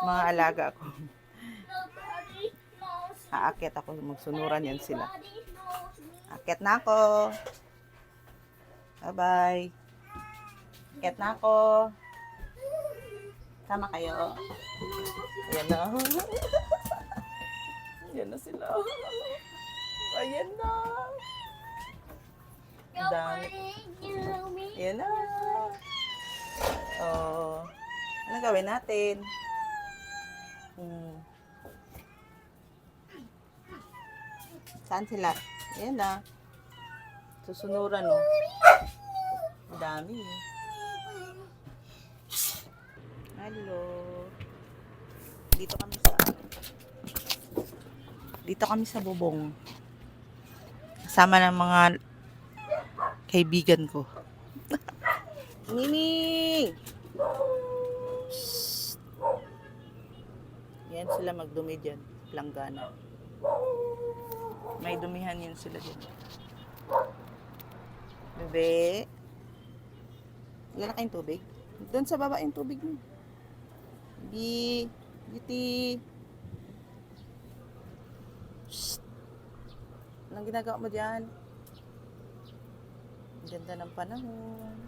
mga alaga ko. Aakyat ako, magsunuran yan sila. Akyat na ako. Bye-bye. Akyat na ako. Sama kayo. Ayan na. Ayan na sila. Ayan na. Ang dami. Ayan na. Oh. Anong gawin natin? Hmm. Saan sila? Ayan na. Susunuran, oh. Ang dami, eh. Hello. Dito kami sa Dito kami sa bubong. Kasama ng mga kaibigan ko. Nining! Yan sila magdumi dyan. Planggana. May dumihan yun sila dyan. Bebe. Wala kayong tubig? Doon sa baba yung tubig mo. Bi, Beauty. Shh. Anong ginagawa mo dyan? Ganda ng panahon.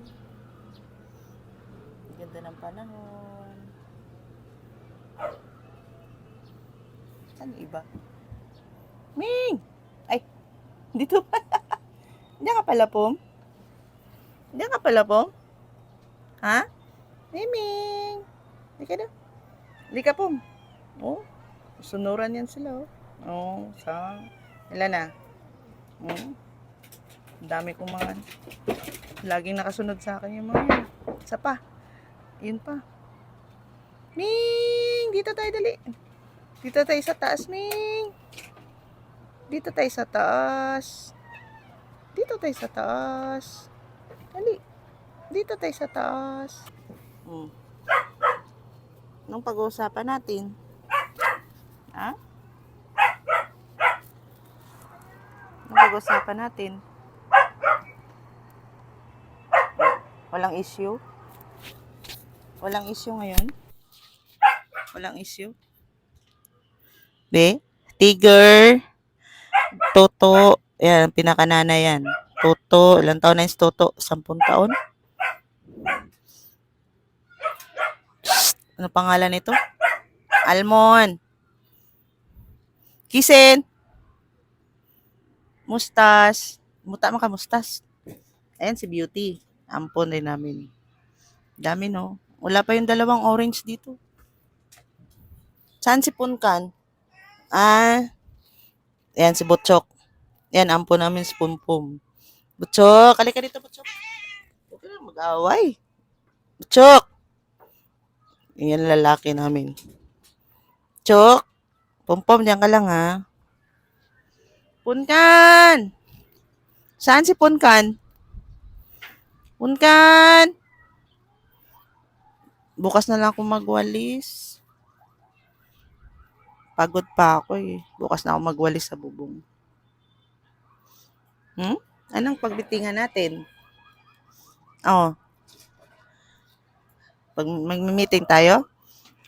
Ganda ng panahon. Yung iba? Ming! Ay, dito pa. Diyan ka pala, Pom? Diyan ka pala, Pom? Ha? Miming! Hindi ka na. Hindi ka, Pom. Oh, sunuran yan sila, oh. Oh, sa... Ilan na? Oh. Ang dami kong mga... Laging nakasunod sa akin yung mga yan. Isa pa. Yun pa. Ming! Dito tayo, dali. Dito tayo sa taas, Ming. Dito tayo sa taas. Dito tayo sa taas. Dali. Dito tayo sa taas. Hmm. Anong pag-uusapan natin? Ha? Anong pag-uusapan natin? Walang issue? Walang issue ngayon? Walang issue? Be? Tiger? Toto? Yan, pinakanana yan. Toto. Ilang taon na yung Toto? Sampung taon? Ano pangalan nito? Almond. Kisen. Mustas. Muta mo ka, mustas. Ayan si Beauty. Ampon din namin. Dami, no? Wala pa yung dalawang orange dito. Saan si Punkan? Ah, ayan si Butchok. Yan, ampon namin si Pumpum. Butchok, halika dito, Butchok. Huwag na mag-away. Butchok! Yan lalaki namin. Chok! Pumpum, diyan ka lang, ha? Punkan! Saan si Punkan? Punkan! Bukas na lang ako magwalis. Pagod pa ako eh. Bukas na ako magwalis sa bubong. Hmm? Anong pagbitingan natin? Oh. Pag mag-meeting tayo,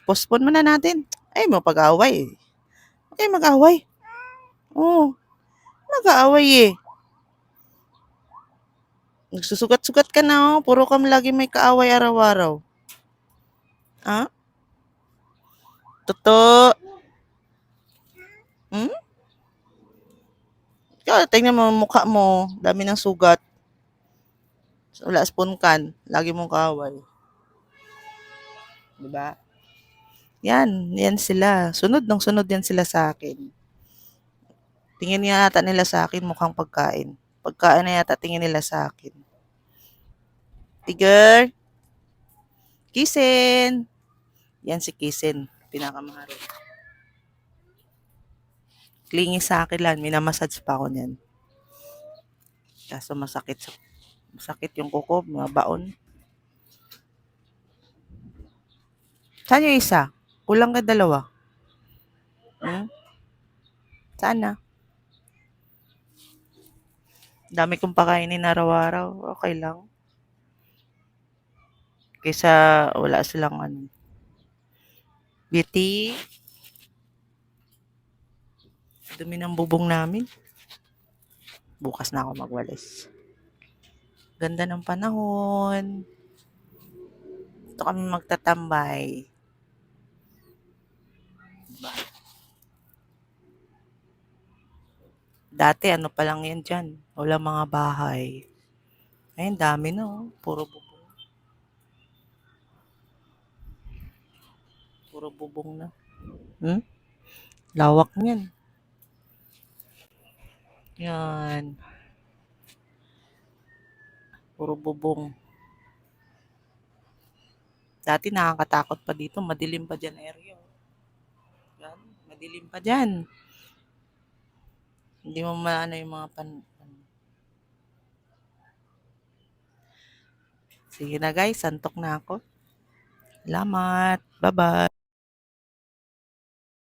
postpone muna natin. Ay, mo pag-away. Ay, mag-away. Oo. Oh, mag-aaway eh. Nagsusugat-sugat ka na oh. Puro kami lagi may kaaway araw-araw. Ha? Totoo. Hmm? Ikaw, tingnan mo mukha mo. Dami ng sugat. Wala spoon kan. Lagi mong kaaway. Diba? Yan, yan sila. Sunod ng sunod yan sila sa akin. Tingin nga yata nila sa akin mukhang pagkain. Pagkain na yata tingin nila sa akin. Tiger. Kisen. Yan si Kisen. Pinakamaharo. Klingi sa akin lang. Minamassage pa ako niyan. Kaso masakit. sa- Masakit yung kuko. Mga baon. Saan yung isa? Kulang ka dalawa. Hmm? Saan na? Dami kong pakainin araw-araw. Okay lang. Kaysa wala silang ano. Beauty. Dumi ng bubong namin. Bukas na ako magwalis. Ganda ng panahon. Ito kami magtatambay. Diba? Dati ano pa lang yan dyan. Wala mga bahay. Ayun, dami no. Puro bubong. Puro bubong na. Hmm? Lawak niyan. Yan. Puro bubong. Dati nakakatakot pa dito. Madilim pa dyan area. Yan. Madilim pa dyan. Hindi mo maano yung mga pan... pan- Sige na guys, santok na ako. Salamat. Bye-bye.